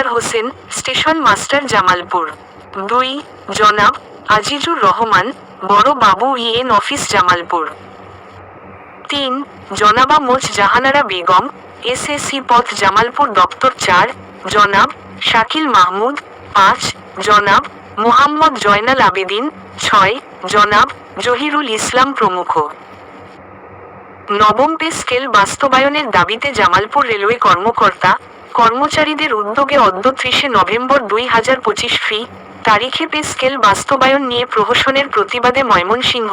Akhtar Hossain, station master Jamalpur. দুই, জনাব আজিজুর রহমান, বড় বাবু ইএন অফিস জামালপুর। তিন, জনাবা মোজ জাহানারা বেগম, এসএসসি পথ জামালপুর দপ্তর চার, জনাব শাকিল মাহমুদ। পাঁচ, জনাব মোহাম্মদ জয়নাল আবেদিন। ছয়, জনাব জহিরুল ইসলাম প্রমুখ। নবম পে স্কেল বাস্তবায়নের দাবিতে জামালপুর রেলওয়ে কর্মকর্তা কর্মচারীদের উদ্যোগে অদ্য ত্রিশে নভেম্বর দুই হাজার পঁচিশ ফি তারিখে পে স্কেল বাস্তবায়ন নিয়ে প্রহসনের প্রতিবাদে ময়মনসিংহ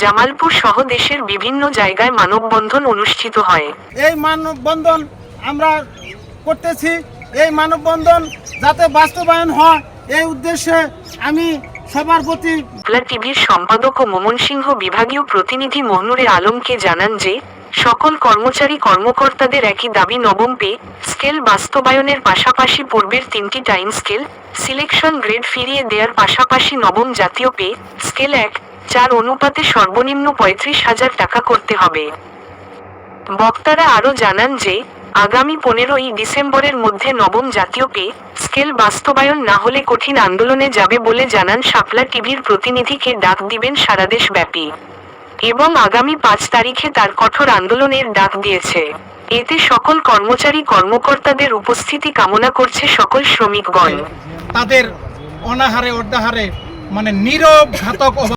জামালপুর সহ দেশের বিভিন্ন জায়গায় মানববন্ধন অনুষ্ঠিত হয়। এই মানববন্ধন আমরা করতেছি। এই মানববন্ধন যাতে বাস্তবায়ন হয় এই উদ্দেশ্যে আমি সবার প্রতি টিভির সম্পাদক ও ময়মনসিংহ বিভাগীয় প্রতিনিধি মহনুরে আলমকে জানান যে সকল কর্মচারী কর্মকর্তাদের একই দাবি, নবম পে স্কেল বাস্তবায়নের পাশাপাশি পূর্বের তিনটি টাইম স্কেল সিলেকশন গ্রেড ফিরিয়ে দেওয়ার পাশাপাশি নবম জাতীয় পে স্কেল এক চার অনুপাতে সর্বনিম্ন পঁয়ত্রিশ হাজার টাকা করতে হবে। বক্তারা আরও জানান যে, আগামী পনেরোই ডিসেম্বরের মধ্যে নবম জাতীয় পে স্কেল বাস্তবায়ন না হলে কঠিন আন্দোলনে যাবে বলে জানান শাপলা টিভির প্রতিনিধিকে ডাক দিবেন সারাদেশ ব্যাপী এবং আগামী পাঁচ তারিখে তার কঠোর আন্দোলনের ডাক দিয়েছে। এতে সকল কর্মচারী, কর্মকর্তাদের উপস্থিতি কামনা করছে সকল শ্রমিকগণ। তাদের অনাহারে অর্ধাহারে মানে নীরব ঘাতক